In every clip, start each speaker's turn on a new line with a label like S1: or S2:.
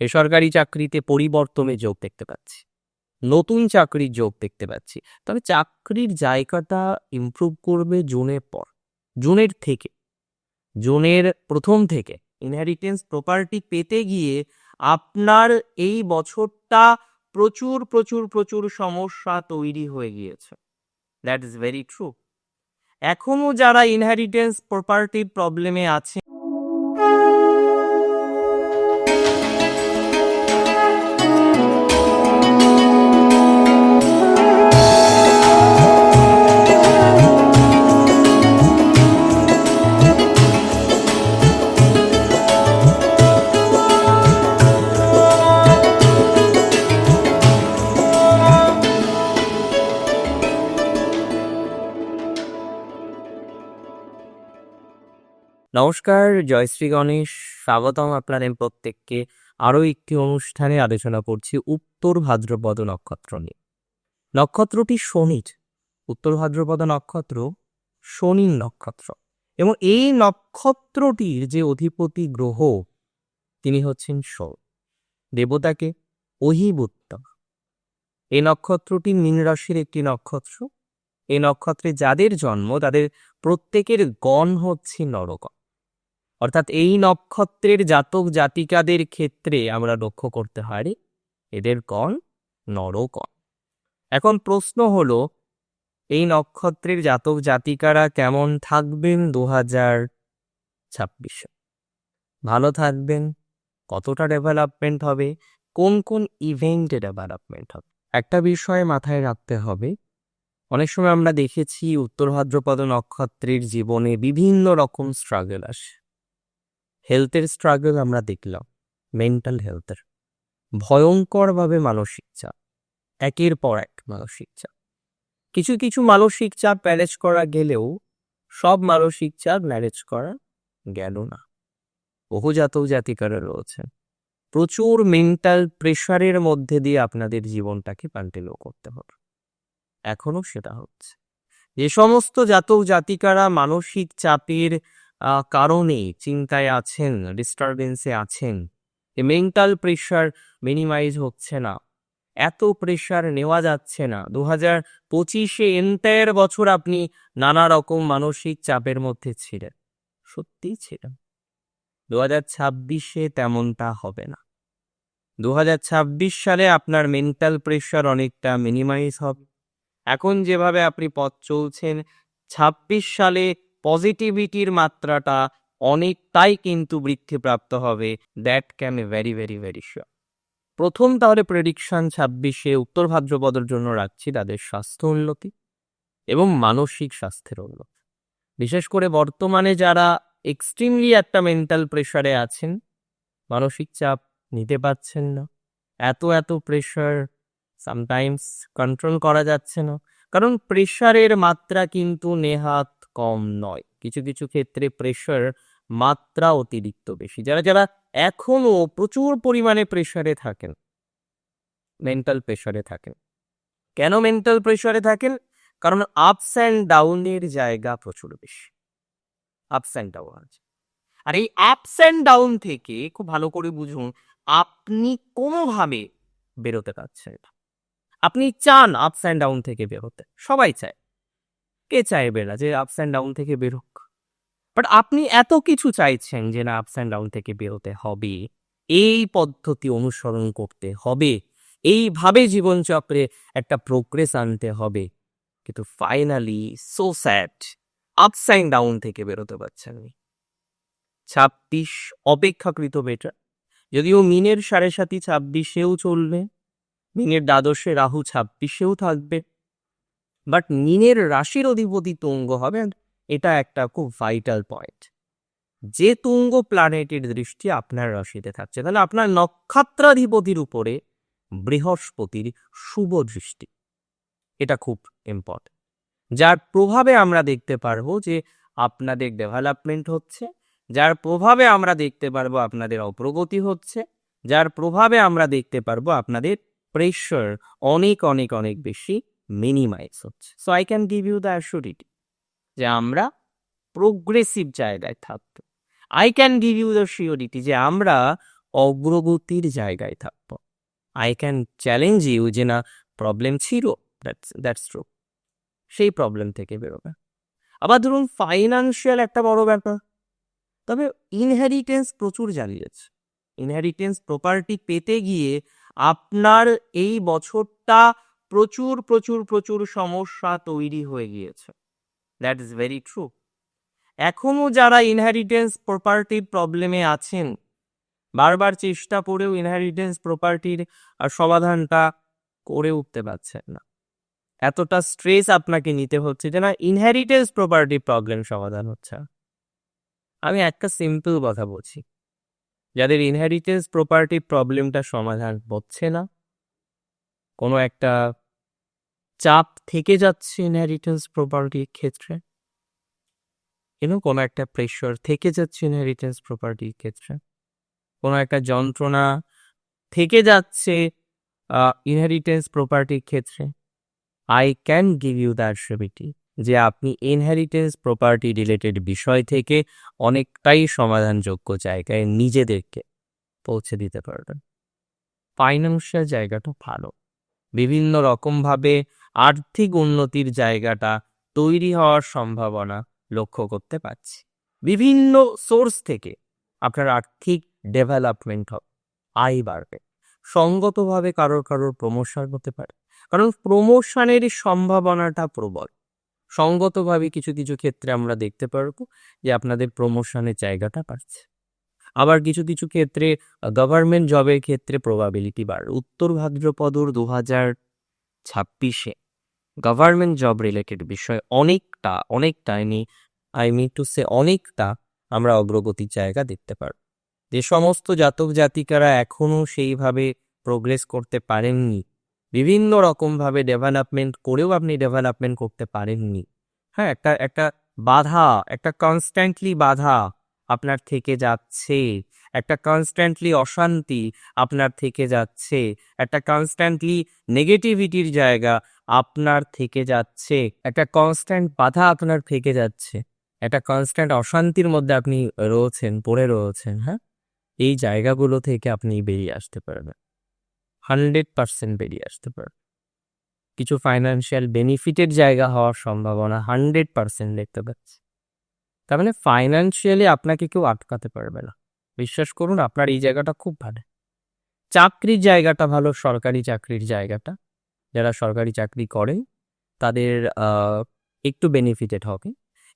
S1: বেসরকারি চাকরিতে পরিবর্তনের যোগ দেখতে পাচ্ছি। নতুন চাকরির যোগ দেখতে পাচ্ছি। তবে চাকরির জায়গাটা ইমপ্রুভ করবে জুনের পর। জুনের থেকে। জুনের প্রথম থেকে ইনহেরিটেন্স প্রপার্টি পেতে গিয়ে আপনার এই বছরটা প্রচুর প্রচুর প্রচুর সমস্যা তৈরি হয়ে গিয়েছে। দ্যাট ইজ ভেরি ট্রু এখনও যারা ইনহেরিটেন্স প্রপার্টির প্রবলেমে আছে নমস্কার জয়শ্রী গণেশ। স্বাগতম আপনাদের প্রত্যেককে। আরও একটি অনুষ্ঠানে আলোচনা করছি উত্তর ভাদ্রপদ নক্ষত্র নিয়ে। নক্ষত্রটি শনির। উত্তর ভাদ্রপদ নক্ষত্র শনির নক্ষত্র। এবং এই নক্ষত্রটির যে অধিপতি গ্রহ, তিনি হচ্ছেন শোন। দেবতাকে অহিবুত্ত। এই নক্ষত্রটি মীন রাশির একটি নক্ষত্র। এই নক্ষত্রে যাদের জন্ম, তাদের প্রত্যেকের গণ হচ্ছে নরকণ অর্থাৎ এই নক্ষত্রের জাতক জাতিকাদের ক্ষেত্রে আমরা লক্ষ্য করতে পারি, এদের গণ নরকণ। এখন প্রশ্ন হলো, এই নক্ষত্রের জাতক জাতিকারা কেমন থাকবেন দু হাজার ছাব্বিশে? ভালো থাকবেন? কতটা ডেভেলপমেন্ট হবে? কোন কোন ইভেন্টে ডেভেলপমেন্ট হবে? একটা বিষয় মাথায় রাখতে হবে, অনেক সময় আমরা দেখেছি উত্তর ভাদ্রপদ নক্ষত্রের জীবনে বিভিন্ন রকম স্ট্রাগল আসে। হেলথের স্ট্রাগল আমরা দেখলাম মেন্টাল হেলথের ভয়ঙ্করভাবে মানসিক চাপ, একের পর এক মানসিক চাপ। কিছু কিছু মানসিক চাপ ম্যানেজ করা গেলেও সব মানসিক চাপ ম্যানেজ করা গেল না। বহু জাতক জাতিকারা রয়েছেন প্রচুর মেন্টাল প্রেশারের মধ্যে দিয়ে আপনাদের জীবনটাকে পাল্টেলো করতে হবে। এখনও সেটা হচ্ছে। যে সমস্ত জাতক জাতিকারা মানসিক চাপের কারণে চিন্তায় আছেন ডিস্টারবেন্সে আছেন। মেন্টাল প্রেশার মিনিমাইজ হচ্ছে না। এত প্রেশার নেওয়া যাচ্ছে না। দু হাজার পঁচিশে এন্টায়ার বছর আপনি নানা রকম মানসিক চাপের মধ্যে ছিলেন। সত্যিই ছিলেন। দু হাজার ছাব্বিশে তেমনটা হবে না। দু হাজার ছাব্বিশ সালে আপনার মেন্টাল প্রেশার অনেকটা মিনিমাইজ হবে। এখন যেভাবে আপনি পথ চলছেন, ছাব্বিশ সালে পজিটিভিটির মাত্রাটা অনেকটাই কিন্তু বৃদ্ধিপ্রাপ্ত হবে। That can a very very very sure প্রথম তাহলে প্রেডিকশন ছাব্বিশে উত্তর ভাদ্রপদের জন্য রাখছি, তাদের স্বাস্থ্য উন্নতি এবং মানসিক স্বাস্থ্যের উন্নতি। বিশেষ করে বর্তমানে যারা এক্সট্রিমলি একটা মেন্টাল প্রেশারে আছেন, মানসিক চাপ নিতে পারছেন না। এত এত প্রেশার সামটাইমস কন্ট্রোল করা যাচ্ছে না। কারণ প্রেশারের মাত্রা কিন্তু নেহাত কম নয়। কিছু কিছু ক্ষেত্রে প্রেশার মাত্রা অতিরিক্ত বেশি। যারা যারা এখনও প্রচুর পরিমাণে প্রেশারে থাকেন মেন্টাল প্রেশারে থাকেন। কেন মেন্টাল প্রেশারে থাকেন? কারণ আপস অ্যান্ড ডাউনের জায়গা প্রচুর বেশি। আপস অ্যান্ড ডাউন আছে। আর এই আপস অ্যান্ড ডাউন থেকে খুব ভালো করে বুঝুন, আপনি কোনোভাবে বেরোতে পারছেন আপনি চান আপস অ্যান্ড ডাউন থেকে বেরোতে। সবাই চায়। কে চাইবে না যে আপস অ্যান্ড ডাউন থেকে বেরোক? বাট আপনি এত কিছু চাইছেন যে না আপস অ্যান্ড ডাউন থেকে বেরোতে হবে। এই পদ্ধতি অনুসরণ করতে হবে। এইভাবে জীবনচক্রে একটা প্রোগ্রেস আনতে হবে। কিন্তু finally so sad ups and down থেকে বেরোতে পারছেন ছাব্বিশ, অপেক্ষাকৃত বেটার যদিও মিনের সাড়ে সাতি ছাব্বিশেও চলবে, মিনের দ্বাদশে রাহু ছাব্বিশেও থাকবে। বাট মিনের রাশির অধিপতি তুঙ্গ হবে এটা একটা খুব ভাইটাল পয়েন্ট যে তুঙ্গ প্ল্যানেটের দৃষ্টি আপনার রাশিতে থাকছে, তাহলে আপনার নক্ষত্রাধিপতির উপরে বৃহস্পতির শুভ দৃষ্টি। এটা খুব ইম্পর্টেন্ট যার প্রভাবে আমরা দেখতে পারব যে আপনাদের ডেভেলপমেন্ট হচ্ছে, যার প্রভাবে আমরা দেখতে পারব আপনাদের অগ্রগতি হচ্ছে, যার প্রভাবে আমরা দেখতে পারব আপনাদের প্রেশার অনেক অনেক অনেক বেশি মিনিমাইজ হচ্ছে। So I can give you the assurity যে আমরা প্রোগ্রেসিভ জায়গায় থাকব। I can give you the surety যে আমরা অগ্রগতির জায়গায় থাকব। আই ক্যান চ্যালেঞ্জ ইউ যে না প্রবলেম ছিল দ্যাটস ট্রু সেই প্রবলেম থেকে বেরোবে। আবার ধরুন ফাইন্যান্সিয়াল একটা বড় ব্যাপার। তবে ইনহেরিটেন্স প্রচুর জ্বালিয়েছে ইনহেরিটেন্স প্রপার্টি পেতে গিয়ে আপনার এই বছরটা প্রচুর প্রচুর প্রচুর সমস্যা তৈরি হয়ে গিয়েছে। দ্যাট ইজ ভেরি ট্রু এখনও যারা ইনহেরিটেন্স প্রপার্টির প্রবলেমে আছেন, বারবার চেষ্টা করেও ইনহেরিটেন্স প্রপার্টির সমাধানটা করে উঠতে পারছেন না। এতটা স্ট্রেস আপনাকে নিতে হচ্ছে যে না ইনহেরিটেন্স প্রপার্টি প্রবলেম সমাধান হচ্ছে আমি একটা সিম্পল কথা বলছি। যাদের ইনহেরিটেন্স প্রপার্টি প্রবলেমটা সমাধান হচ্ছে না কোনো একটা চাপ থেকে যাচ্ছে ইনহেরিটেন্স প্রপার্টির ক্ষেত্রে? কিন্তু কোনো একটা প্রেশার থেকে যাচ্ছে ইনহেরিটেন্স প্রপার্টির ক্ষেত্রে? কোনো একটা যন্ত্রণা থেকে যাচ্ছে ইনহেরিটেন্স প্রপার্টির ক্ষেত্রে? I can give you the accessibility যে আপনি ইনহেরিটেন্স প্রপার্টি রিলেটেড বিষয় থেকে অনেকটাই সমাধানযোগ্য জায়গায় নিজেদেরকে পৌঁছে দিতে পারবেন। ফাইন্যান্সিয়াল জায়গাটা ভালো। বিভিন্ন রকমভাবে আর্থিক উন্নতির জায়গাটা তৈরি হওয়ার সম্ভাবনা লক্ষ্য করতে পারছি। বিভিন্ন সোর্স থেকে আপনার আর্থিক ডেভেলপমেন্ট হবে, আয় বাড়বে। সঙ্গতভাবে কারোর কারোর প্রমোশন হতে পারে। কারণ প্রমোশনের সম্ভাবনাটা প্রবল। সঙ্গতভাবে কিছু কিছু ক্ষেত্রে আমরা দেখতে পারব যে আপনাদের প্রমোশনের জায়গাটা বাড়ছে। আবার কিছু কিছু ক্ষেত্রে গভর্নমেন্ট জবের ক্ষেত্রে প্রবাবিলিটি বাড়বে উত্তর ভাদ্রপদর দু হাজার ছাব্বিশে। গভর্নমেন্ট জব রিলেটেড বিষয় অনেকটা অনেকটা I I mean to say অনেকটা আমরা অগ্রগতির জায়গা দেখতে পারব যে সমস্ত জাতক জাতিকারা এখনও সেইভাবে প্রোগ্রেস করতে পারেননি, বিভিন্ন রকমভাবে ডেভেলপমেন্ট করেও আপনি ডেভেলপমেন্ট করতে পারেননি। হ্যাঁ একটা একটা বাধা, একটা কনস্ট্যান্টলি বাধা আপনার থেকে যাচ্ছে। একটা কনস্ট্যান্টলি অশান্তি আপনার থেকে যাচ্ছে। একটা কনস্ট্যান্টলি নেগেটিভিটির জায়গা আপনার থেকে যাচ্ছে। একটা কনস্ট্যান্ট বাধা আপনার থেকে যাচ্ছে। একটা কনস্ট্যান্ট অশান্তির মধ্যে আপনি রয়েছেন, পড়ে রয়েছেন হ্যাঁ? এই জায়গাগুলো থেকে আপনি বেরিয়ে আসতে পারবেন। হান্ড্রেড পার্সেন্ট বেরিয়ে আসতে পারবেন। কিছু ফাইন্যান্সিয়াল বেনিফিটের জায়গা হওয়ার সম্ভাবনা হান্ড্রেড পার্সেন্ট দেখতে পাচ্ছি। তার মানে ফাইন্যান্সিয়ালি আপনাকে কেউ আটকাতে পারবে না। বিশ্বাস করুন, আপনার এই জায়গাটা খুব ভালো। চাকরির জায়গাটা ভালো, সরকারি চাকরির জায়গাটা। যারা সরকারি চাকরি করেন, তাদের একটু বেনিফিটেড হবে।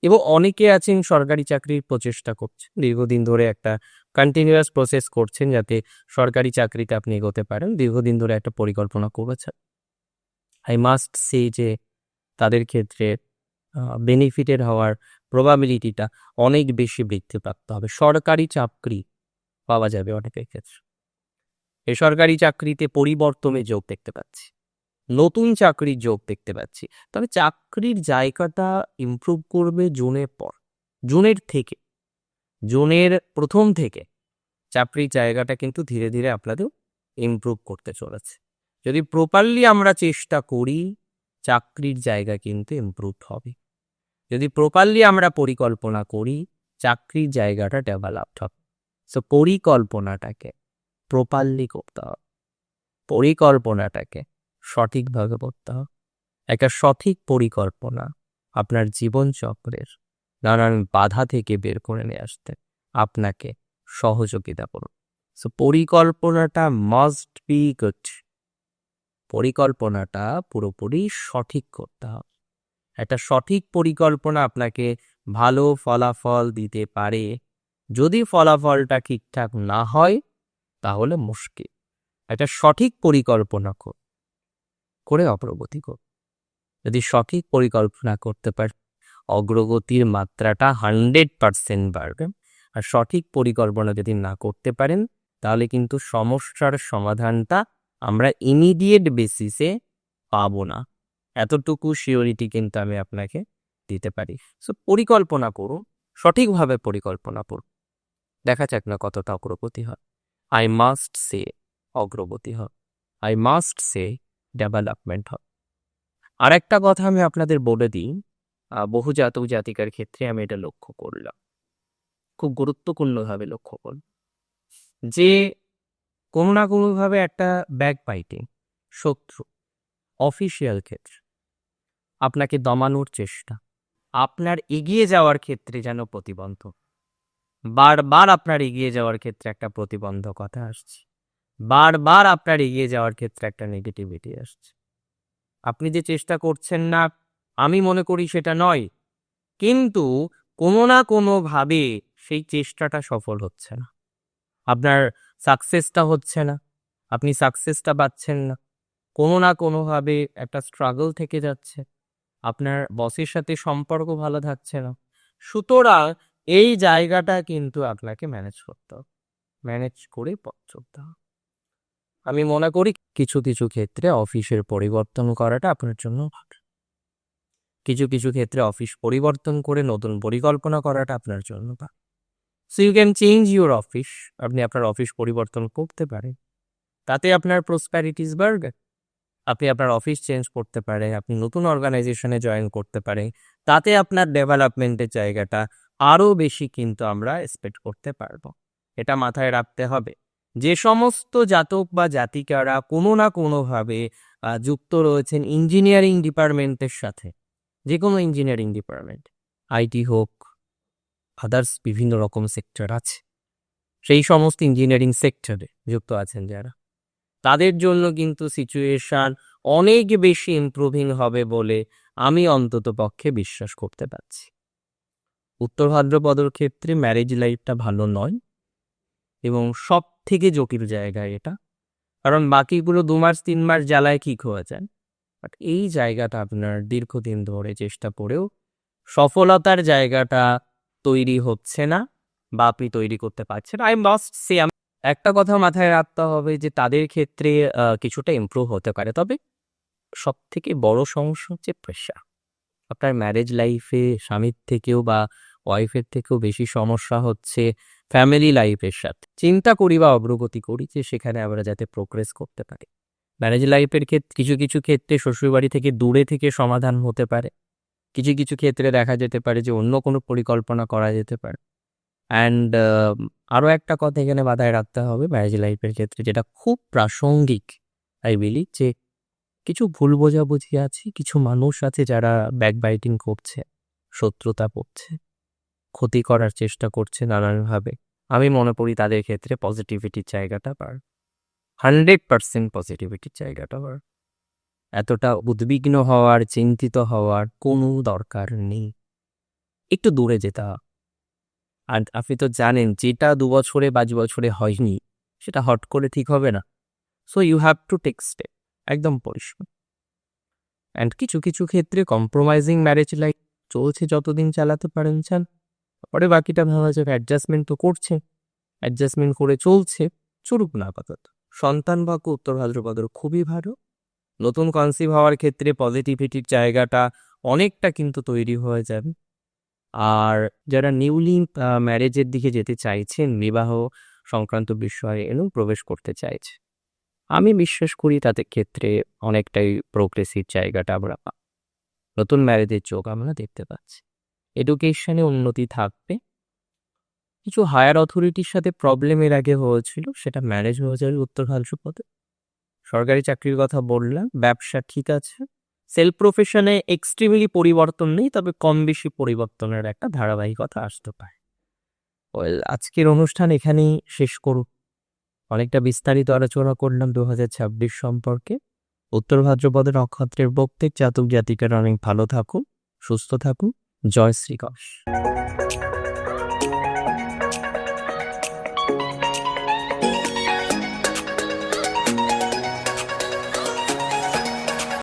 S1: এবং অনেকে আছেন সরকারি চাকরির প্রচেষ্টা করছেন, দীর্ঘদিন ধরে একটা কন্টিনিউয়াস প্রসেস করছেন যাতে সরকারি চাকরিতে আপনি এগোতে পারেন। দীর্ঘদিন ধরে একটা পরিকল্পনা করেছেন। আই মাস্ট সে যে তাদের ক্ষেত্রে বেনিফিটেড হওয়ার প্রবাবিলিটিটা অনেক বেশি বৃদ্ধিপ্রাপ্ত হবে। সরকারি চাকরি পাওয়া যাবে অনেকের ক্ষেত্রে। বেসরকারি চাকরিতে পরিবর্তনের যোগ দেখতে পাচ্ছি। নতুন চাকরির যোগ দেখতে পাচ্ছি। তবে চাকরির জায়গাটা ইমপ্রুভ করবে জুনের পর। জুনের থেকে। জুনের প্রথম থেকে চাকরির জায়গাটা কিন্তু ধীরে ধীরে আপনাদের ইমপ্রুভ করতে চলেছে। যদি প্রপারলি আমরা চেষ্টা করি, চাকরির জায়গা কিন্তু ইমপ্রুভ হবে। যদি প্রপারলি আমরা পরিকল্পনা করি, চাকরির জায়গাটা ডেভেলপড হবে। সো পরিকল্পনাটাকে প্রপারলি করতে হবে। পরিকল্পনাটাকে সঠিকভাবে করতে হবে। একটা সঠিক পরিকল্পনা আপনার জীবনচক্রের নানান বাধা থেকে বের করে নিয়ে আসতে আপনাকে সহযোগিতা করুন সো পরিকল্পনাটা মাস্ট বি গুড পরিকল্পনাটা পুরোপুরি সঠিক করতে হবে। একটা সঠিক পরিকল্পনা আপনাকে ভালো ফলাফল দিতে পারে। যদি ফলাফলটা ঠিকঠাক না হয়, তাহলে মুশকিল। একটা সঠিক পরিকল্পনা কর অগ্রগতি কর যদি সঠিক পরিকল্পনা করতে পার, অগ্রগতির মাত্রাটা হান্ড্রেড পারসেন্ট বাড়বে আর সঠিক পরিকল্পনা যদি না করতে পারেন, তাহলে কিন্তু সমস্যার সমাধানটা আমরা ইমিডিয়েট বেসিসে পাবো না। এতটুকু শিওরিটি কিন্তু আমি আপনাকে দিতে পারি। সো পরিকল্পনা করুন, সঠিকভাবে পরিকল্পনা করুন। দেখা যাক না কতটা অগ্রগতি হয়। আই মাস্ট সে অগ্রগতি হয়। আই মাস্ট সে ডেভেলপমেন্ট হয়। আর একটা কথা আমি আপনাদের বলে দিই বহু জাতক জাতিকার ক্ষেত্রে আমি এটা লক্ষ্য করলাম। খুব গুরুত্বপূর্ণভাবে লক্ষ্য করলাম। যে কোনো না কোনোভাবে একটা ব্যাক বাইটিং শত্রু অফিসিয়াল ক্ষেত্রে। আপনাকে দমানোর চেষ্টা। আপনার এগিয়ে যাওয়ার ক্ষেত্রে যেন প্রতিবন্ধক। বারবার আপনার এগিয়ে যাওয়ার ক্ষেত্রে একটা প্রতিবন্ধকতা আসছে। বারবার আপনার এগিয়ে যাওয়ার ক্ষেত্রে একটা নেগেটিভিটি আসছে। আপনি যে চেষ্টা করছেন না, আমি মনে করি সেটা নয়। কিন্তু কোনো না কোনোভাবে সেই চেষ্টাটা সফল হচ্ছে না। আপনার সাকসেসটা হচ্ছে না। আপনি সাকসেসটা পাচ্ছেন না। কোনো না কোনোভাবে একটা স্ট্রাগল থেকে যাচ্ছে। আপনার বসের সাথে সম্পর্ক ভালো থাকছে না। সুতরাং এই জায়গাটা কিন্তু আপনাকে ম্যানেজ করতে হবে। ম্যানেজ করে পথ চলতে হবে। আমি মনে করি কিছু কিছু ক্ষেত্রে অফিসের পরিবর্তন করাটা আপনার জন্য কিছু কিছু ক্ষেত্রে অফিস পরিবর্তন করে নতুন পরিকল্পনা করাটা আপনার জন্য ভালো। So you can change your office আপনি আপনার অফিস পরিবর্তন করতে পারেন। তাতে আপনার প্রসপ্যারিটিস বাড়বে। আপনি আপনার অফিস চেঞ্জ করতে পারেন, আপনি নতুন অর্গানাইজেশনে জয়েন করতে পারেন, তাতে আপনার ডেভেলপমেন্টের জায়গাটা আরও বেশি কিন্তু আমরা এক্সপেক্ট করতে পারব। এটা মাথায় রাখতে হবে। যে সমস্ত জাতক বা জাতিকারা কোনো না কোনোভাবে যুক্ত রয়েছেন ইঞ্জিনিয়ারিং ডিপার্টমেন্টের সাথে যে কোনো ইঞ্জিনিয়ারিং ডিপার্টমেন্ট, আইটি হোক, আদার্স বিভিন্ন রকম সেক্টর আছে। সেই সমস্ত ইঞ্জিনিয়ারিং সেক্টরে যুক্ত আছেন যারা। তাদের জন্য কিন্তু সিচুয়েশান অনেক বেশি ইমপ্রুভিং হবে বলে আমি অন্তত পক্ষে বিশ্বাস করতে পারছি। উত্তর ভাদ্রপদর ক্ষেত্রে ম্যারেজ লাইফটা ভালো নয় এবং সব থেকে জটিল জায়গা এটা। কারণ বাকিগুলো দু মাস, তিন মাস জ্বালায় কি খোয়া যায়? বাট এই জায়গাটা আপনার দীর্ঘদিন ধরে চেষ্টা করেও সফলতার জায়গাটা তৈরি হচ্ছে না বা আপনি তৈরি করতে পারছেন আই মাস্ট সে একটা কথা মাথায় রাখতে হবে যে, তাদের ক্ষেত্রে কিছুটা ইমপ্রুভ হতে পারে। তবে সব থেকে বড় সমস্যা হচ্ছে প্রেশার আপনার ম্যারেজ লাইফে স্বামীর থেকেও বা ওয়াইফের থেকেও বেশি সমস্যা হচ্ছে ফ্যামিলি লাইফের সাথে। চিন্তা করি বা অগ্রগতি করি যে, সেখানে আমরা যাতে প্রোগ্রেস করতে পারি। ম্যারেজ লাইফের ক্ষেত্রে কিছু কিছু ক্ষেত্রে শ্বশুরবাড়ি থেকে দূরে থেকে সমাধান হতে পারে। কিছু কিছু ক্ষেত্রে দেখা যেতে পারে যে, অন্য কোনো পরিকল্পনা করা যেতে পারে। অ্যান্ড আরও একটা কথা এখানে মাথায় রাখতে হবে ম্যারেজ লাইফের ক্ষেত্রে, যেটা খুব প্রাসঙ্গিক আই বিলি যে কিছু ভুল বোঝাবুঝি আছে, কিছু মানুষ আছে যারা ব্যাকবাইটিং করছে, শত্রুতা করছে, ক্ষতি করার চেষ্টা করছে নানানভাবে। আমি মনে করি তাদের ক্ষেত্রে পজিটিভিটির জায়গাটা পার হান্ড্রেড পার্সেন্ট পজিটিভিটির জায়গাটা পার এতটা উদ্বিগ্ন হওয়ার, চিন্তিত হওয়ার কোনো দরকার নেই। একটু দূরে যেতে আর আপনি তো জানেন যেটা দু বছরে পাঁচ বছরে হয়নি, সেটা হট করে ঠিক হবে না। So you have to take step একদম পরিষ্কার। অ্যান্ড কিছু কিছু ক্ষেত্রে কম্প্রোমাইজিং ম্যারেজ লাইফ চলছে যতদিন চালাতে পারেন চান। পরে বাকিটা ভাবা যাবে অ্যাডজাস্টমেন্ট তো করছে। অ্যাডজাস্টমেন্ট করে চলছে, চলুক না আপাতত। সন্তান ভাগ্য উত্তর ভাদ্রপদর খুবই ভালো। নতুন কনসিভ হওয়ার ক্ষেত্রে পজিটিভিটির জায়গাটা অনেকটা কিন্তু তৈরি হয়ে যাবে। আর যারা নিউলি ম্যারেজের দিকে যেতে চাইছেন, বিবাহ সংক্রান্ত বিষয়ে এলেও প্রবেশ করতে চাইছে। আমি বিশ্বাস করি তাদের ক্ষেত্রে অনেকটাই প্রোগ্রেসিভ জায়গাটা আমরা পাব নতুন ম্যারেজের চোখ আমরা দেখতে পাচ্ছি। এডুকেশনে উন্নতি থাকবে। কিছু হায়ার অথরিটির সাথে প্রবলেম এর আগে হয়েছিল, সেটা ম্যারেজ হয়ে যাবে উত্তর পদে সরকারি চাকরির কথা বললাম, ব্যবসা ঠিক আছে। সেলফ প্রফেশনে এক্সট্রিমলি পরিবর্তন নেই, তবে কম বেশি পরিবর্তনের একটা ধারাবাহিকতা আসতে পারে। ওয়েল, আজকের অনুষ্ঠান এখানেই শেষ করুক অনেকটা বিস্তারিত আলোচনা করলাম দু সম্পর্কে। উত্তর ভাদ্রপদের নক্ষত্রের প্রত্যেক জাতক জাতিকারা অনেক ভালো থাকুন, সুস্থ থাকুন। জয় শ্রীকশ